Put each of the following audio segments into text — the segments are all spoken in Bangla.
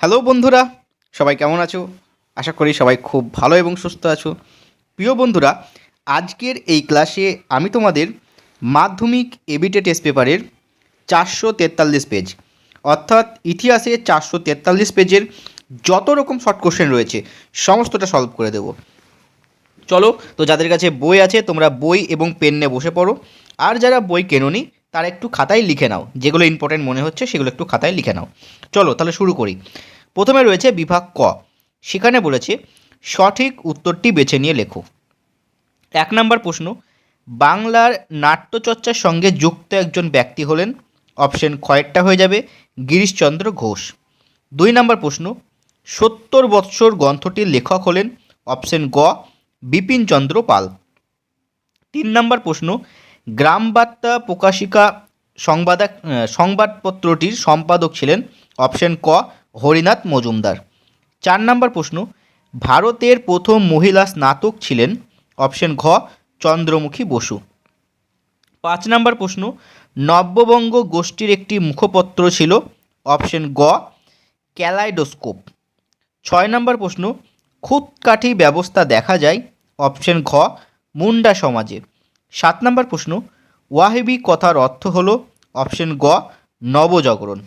হ্যালো বন্ধুরা, সবাই কেমন আছো? আশা করি সবাই খুব ভালো এবং সুস্থ আছো। প্রিয় বন্ধুরা, আজকের এই ক্লাসে আমি তোমাদের মাধ্যমিক এবিটে টেস্ট পেপারের চারশো তেতাল্লিশ পেজ অর্থাৎ ইতিহাসে চারশো তেতাল্লিশ পেজের যত রকম শর্ট কোশ্চেন রয়েছে, সমস্তটা সলভ করে দেবো। চলো, তো যাদের কাছে বই আছে, তোমরা বই এবং পেন নিয়ে বসে পড়ো। আর যারা বই কেনোনি তারা একটু খাতায় লিখে নাও। যেগুলো ইম্পর্টেন্ট মনে হচ্ছে, সেগুলো একটু খাতায় লিখে নাও। চলো, তাহলে শুরু করি। প্রথমে রয়েছে বিভাগ ক। সেখানে বলেছে, সঠিক উত্তরটি বেছে নিয়ে লেখো। এক নম্বর প্রশ্ন, বাংলার নাট্যচর্চার সঙ্গে যুক্ত একজন ব্যক্তি হলেন অপশন খয়েরটা হয়ে যাবে, গিরিশচন্দ্র ঘোষ। দুই নম্বর প্রশ্ন, সত্তর বৎসর গ্রন্থটির লেখক হলেন অপশন গ, বিপিনচন্দ্র পাল। তিন নম্বর প্রশ্ন গ্রামবার্তা প্রকাশিকা সংবাদ সংবাদপত্রটির সম্পাদক ছিলেন অপশন ক হরিনাথ মজুমদার। চার নম্বর প্রশ্ন, ভারতের প্রথম মহিলা স্নাতক ছিলেন অপশন ঘ চন্দ্রমুখী বসু। পাঁচ নম্বর প্রশ্ন, নব্যবঙ্গ গোষ্ঠীর একটি মুখপত্র ছিল অপশন গ ক্যালাইডোস্কোপ। ছয় নম্বর প্রশ্ন, খুঁতকাঠি ব্যবস্থা দেখা যায় অপশন ঘ মুন্ডা সমাজে। সাত নম্বর প্রশ্ন, ওয়াহেবি কথার অর্থ হলো অপশন গ, নবজাগরণ।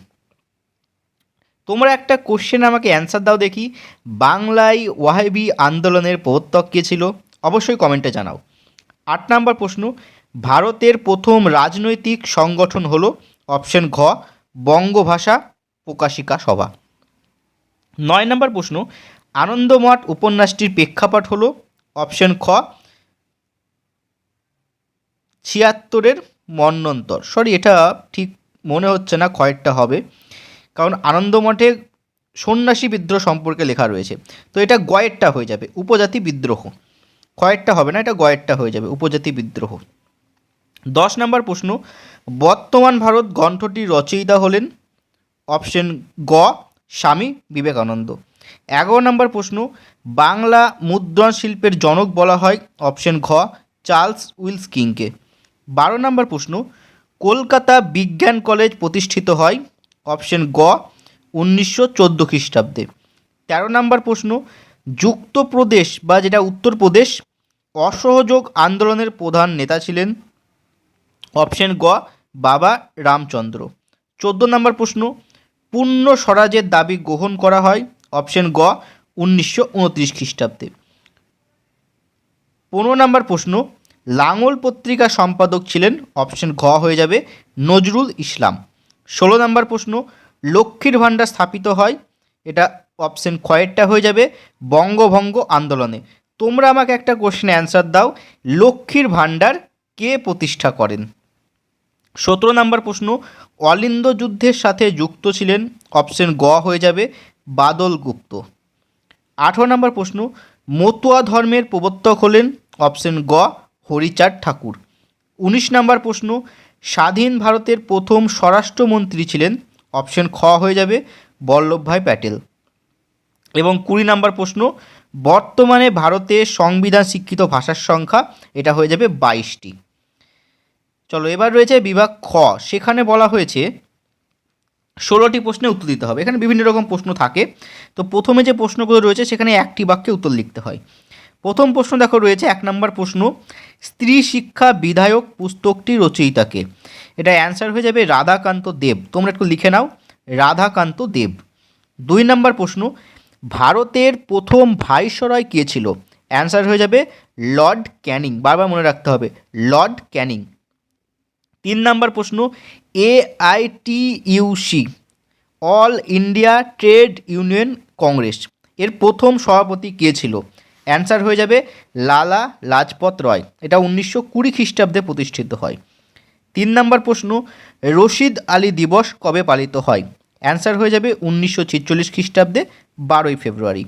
তোমরা একটা কোশ্চেন আমাকে অ্যান্সার দাও দেখি, বাংলায় ওয়াহেবি আন্দোলনের প্রবর্তক কে ছিল? অবশ্যই কমেন্টে জানাও। আট নম্বর প্রশ্ন, ভারতের প্রথম রাজনৈতিক সংগঠন হলো অপশন ঘ, বঙ্গভাষা প্রকাশিকা সভা। নয় নম্বর প্রশ্ন, আনন্দমঠ উপন্যাসটির প্রেক্ষাপট হলো অপশন খ ছিয়াত্তরের মন্বন্তর সরি এটা ঠিক মনে হচ্ছে না কয়েকটা হবে। কারণ আনন্দমঠে সন্ন্যাসী বিদ্রোহ সম্পর্কে লেখা রয়েছে। তো এটা গয়েরটা হয়ে যাবে, উপজাতি বিদ্রোহ। কয়েকটা হবে না, এটা গয়েরটা হয়ে যাবে, উপজাতি বিদ্রোহ। দশ নম্বর প্রশ্ন, বর্তমান ভারত গ্রন্থটির রচয়িতা হলেন অপশন গ, স্বামী বিবেকানন্দ। এগারো নম্বর প্রশ্ন, বাংলা মুদ্রণ শিল্পের জনক বলা হয় অপশন ঘ, চার্লস উইলস কিংকে। বারো নম্বর প্রশ্ন, কলকাতা বিজ্ঞান কলেজ প্রতিষ্ঠিত হয়, অপশন গ, উনিশশো চোদ্দ খ্রিস্টাব্দে। তেরো নম্বর প্রশ্ন, যুক্তপ্রদেশ বা যেটা উত্তরপ্রদেশ, অসহযোগ আন্দোলনের প্রধান নেতা ছিলেন? অপশন গ, বাবা রামচন্দ্র। চোদ্দ নম্বর প্রশ্ন, পূর্ণ স্বরাজের দাবি গ্রহণ করা হয়? অপশন গ, উনিশশো উনত্রিশ খ্রিস্টাব্দে। পনেরো নম্বর প্রশ্ন লাঙল পত্রিকা সম্পাদক ছিলেন অপশন ঘ হয়ে যাবে, নজরুল ইসলাম। ষোলো নম্বর প্রশ্ন, লক্ষ্মীর ভাণ্ডার স্থাপিত হয়, এটা অপশন খয়েরটা হয়ে যাবে, বঙ্গভঙ্গ আন্দোলনে। তোমরা আমাকে একটা কোশ্চেন অ্যান্সার দাও, লক্ষ্মীর ভাণ্ডার কে প্রতিষ্ঠা করেন? সতেরো নম্বর প্রশ্ন, অলিন্দ যুদ্ধের সাথে যুক্ত ছিলেন অপশন গ হয়ে যাবে, বাদল গুপ্ত। আঠেরো নম্বর প্রশ্ন, মতুয়া ধর্মের প্রবর্তক হলেন অপশন গ হরিচাঁদ ঠাকুর। উনিশ নম্বর প্রশ্ন, স্বাধীন ভারতের প্রথম স্বরাষ্ট্রমন্ত্রী ছিলেন। অপশন খ হয়ে যাবে বল্লভভাই প্যাটেল। এবং কুড়ি নম্বর প্রশ্ন, বর্তমানে ভারতে সংবিধান শিক্ষিত ভাষার সংখ্যা, এটা হয়ে যাবে বাইশটি। চলো, এবার রয়েছে বিভাগ খ। সেখানে বলা হয়েছে, ষোলোটি প্রশ্নে উত্তর দিতে হবে। এখানে বিভিন্ন রকম প্রশ্ন থাকে। তো প্রথমে যে প্রশ্নগুলো রয়েছে, সেখানে একটি বাক্যে উত্তর লিখতে হয়। প্রথম প্রশ্ন দেখো রয়েছে, এক নম্বর প্রশ্ন, স্ত্রী শিক্ষা বিধায়ক পুস্তকটি রচয়িতাকে। এটা অ্যান্সার হয়ে যাবে রাধাকান্ত দেব। তোমরা একটু লিখে নাও, রাধাকান্ত দেব। দুই নম্বর প্রশ্ন, ভারতের প্রথম ভাইসরয় কে ছিল? অ্যান্সার হয়ে যাবে লর্ড ক্যানিং। বারবার মনে রাখতে হবে, লর্ড ক্যানিং। তিন নম্বর প্রশ্ন, AITUC, All India Trade Union Congress, এর প্রথম সভাপতি কে ছিল? অ্যান্সার হয়ে যাবে লালা লাজপত রয়। এটা উনিশশো কুড়ি খ্রিস্টাব্দে প্রতিষ্ঠিত হয়। তিন নম্বর প্রশ্ন, রশিদ আলী দিবস কবে পালিত হয়? অ্যান্সার হয়ে যাবে উনিশশো ছেচল্লিশ খ্রিস্টাব্দে, বারোই ফেব্রুয়ারি।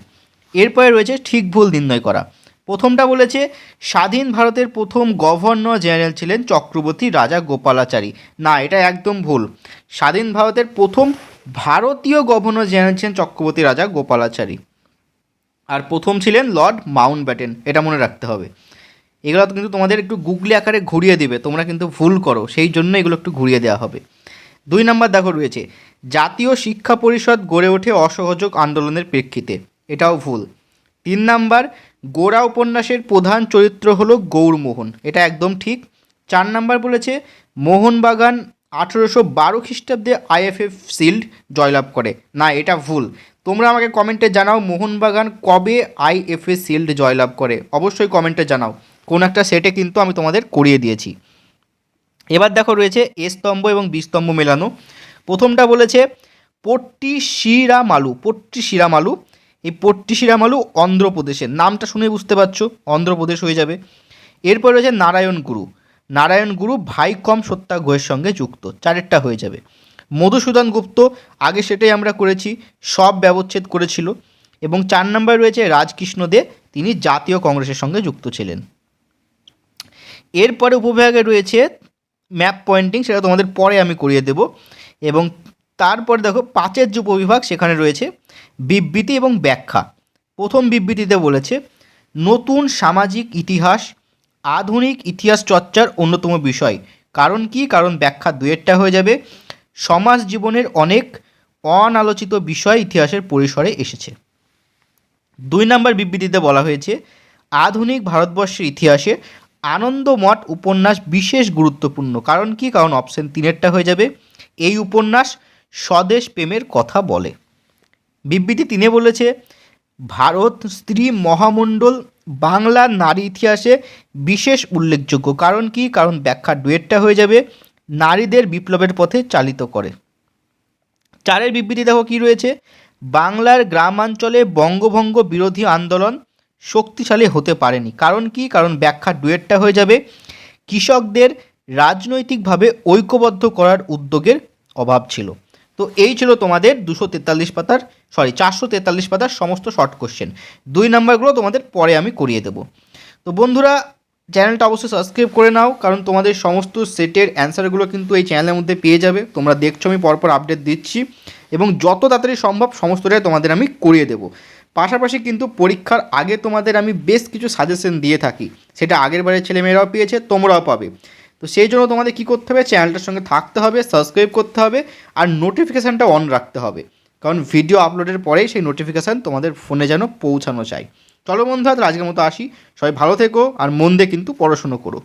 এরপরে রয়েছে ঠিক ভুল নির্ণয় করা। প্রথমটা বলেছে, স্বাধীন ভারতের প্রথম গভর্নর জেনারেল ছিলেন চক্রবর্তী রাজা গোপালাচারী। না, এটা একদম ভুল। স্বাধীন ভারতের প্রথম ভারতীয় গভর্নর জেনারেল ছিলেন চক্রবর্তী রাজা গোপালাচারী। আর প্রথম ছিলেন লর্ড মাউন্ট ব্যাটেন এটা মনে রাখতে হবে। এগুলো কিন্তু তোমাদের একটু গুগলি আকারে ঘুরিয়ে দিবে, তোমরা কিন্তু ভুল করো, সেই জন্য এগুলো একটু ঘুরিয়ে দেওয়া হবে। দুই নম্বর দেখো রয়েছে, জাতীয় শিক্ষা পরিষদ গড়ে ওঠে অসহযোগ আন্দোলনের প্রেক্ষিতে, এটাও ভুল। তিন নাম্বার, গোড়া উপন্যাসের প্রধান চরিত্র হলো গৌরমোহন, এটা একদম ঠিক। চার নাম্বার বলেছে, মোহনবাগান আঠেরোশো বারো খ্রিস্টাব্দে আইএফএফ শিল্ড জয়লাভ করে। না, এটা ভুল। তোমরা আমাকে কমেন্টে জানাও মোহনবাগান কবে আইএফএ শিল্ড জয়লাভ করে। অবশ্যই কমেন্টে জানাও। কোন একটা সেটে কিন্তু আমি তোমাদের করিয়ে দিয়েছি। এবার দেখো রয়েছে এ স্তম্ভ এবং বি স্তম্ভ মেলানো। প্রথমটা বলেছে, পট্টি শিরামালু পট্টি শিরামালু। এই পট্টি শিরামালু অন্ধ্রপ্রদেশের। নামটা শুনে বুঝতে পারছ, অন্ধ্রপ্রদেশ হয়ে যাবে। এরপর রয়েছে নারায়ণ গুরু। নারায়ণ গুরু ভাইকম সত্যাগ্রহের সঙ্গে যুক্ত। চারেরটা হয়ে যাবে। মধুসূদন গুপ্ত, আগে সেটাই আমরা করেছি, সব ব্যবচ্ছেদ করেছিল। এবং চার নম্বর রয়েছে রাজকৃষ্ণ দে, তিনি জাতীয় কংগ্রেসের সঙ্গে যুক্ত ছিলেন। এরপরে উপবিভাগে রয়েছে ম্যাপ পয়েন্টিং, সেটা তোমাদের পরে আমি করিয়ে দেব। এবং তারপরে দেখো পাঁচের যে উপবিভাগ, সেখানে রয়েছে বিবৃতি এবং ব্যাখ্যা। প্রথম বিবৃতিতে বলেছে, নতুন সামাজিক ইতিহাস, আধুনিক ইতিহাস চর্চার অন্যতম বিষয়। কারণ কি? কারণ ব্যাখ্যা দুয়েরটা হয়ে যাবে। সমাজ জীবনের অনেক অনালোচিত বিষয় ইতিহাসের পরিসরে এসেছে। দুই নম্বর বিবৃতিতে বলা হয়েছে, আধুনিক ভারতবর্ষের ইতিহাসে আনন্দমঠ উপন্যাস বিশেষ গুরুত্বপূর্ণ। কারণ কি? কারণ অপশন তিনেরটা হয়ে যাবে। এই উপন্যাস স্বদেশ প্রেমের কথা বলে। বিবৃতি তিনে বলেছে, ভারত স্ত্রী মহামণ্ডল বাংলা নারী ইতিহাসে বিশেষ উল্লেখযোগ্য। কারণ কি? কারণ ব্যাখ্যা ডুয়েটটা হয়ে যাবে। নারীদের বিপ্লবের পথে চালিত করে। চারের বিবৃতি দেখো কী রয়েছে? বাংলার গ্রামাঞ্চলে বঙ্গভঙ্গ বিরোধী আন্দোলন শক্তিশালী হতে পারেনি। কারণ কি? কারণ ব্যাখ্যা ডুয়েটটা হয়ে যাবে। কৃষকদের রাজনৈতিকভাবে ঐক্যবদ্ধ করার উদ্যোগের অভাব ছিল। তো এই ছিল তোমাদের দুশো তেতাল্লিশ পাতার সরি চারশো তেতাল্লিশ পাতার সমস্ত শর্ট কোশ্চেন দুই নাম্বারগুলো তোমাদের পরে আমি করিয়ে দেবো। তো বন্ধুরা চ্যানেলটা অবশ্যই সাবস্ক্রাইব করে নাও, কারণ তোমাদের সমস্ত সেটের অ্যান্সারগুলো কিন্তু এই চ্যানেলের মধ্যে পেয়ে যাবে। তোমরা দেখছ, আমি পরপর আপডেট দিচ্ছি এবং যত তাড়াতাড়ি সম্ভব সমস্তটাই তোমাদের আমি করিয়ে দেবো। পাশাপাশি কিন্তু পরীক্ষার আগে তোমাদের আমি বেশ কিছু সাজেশন দিয়ে থাকি। সেটা আগের বারের ছেলেমেয়েরাও পেয়েছে, তোমরাও পাবে। তো সেই জন্য তোমাদের কী করতে হবে? চ্যানেলটার সঙ্গে থাকতে হবে সাবস্ক্রাইব করতে হবে আর নোটিফিকেশানটা অন রাখতে হবে। কারণ ভিডিও আপলোডের পরেই সেই নোটিফিকেশান তোমাদের ফোনে যেন পৌঁছানো চাই চলো বন্ধু আজকের মতো আসি। সবাই ভালো থেকো আর মন দিয়ে কিন্তু পড়াশুনো করো।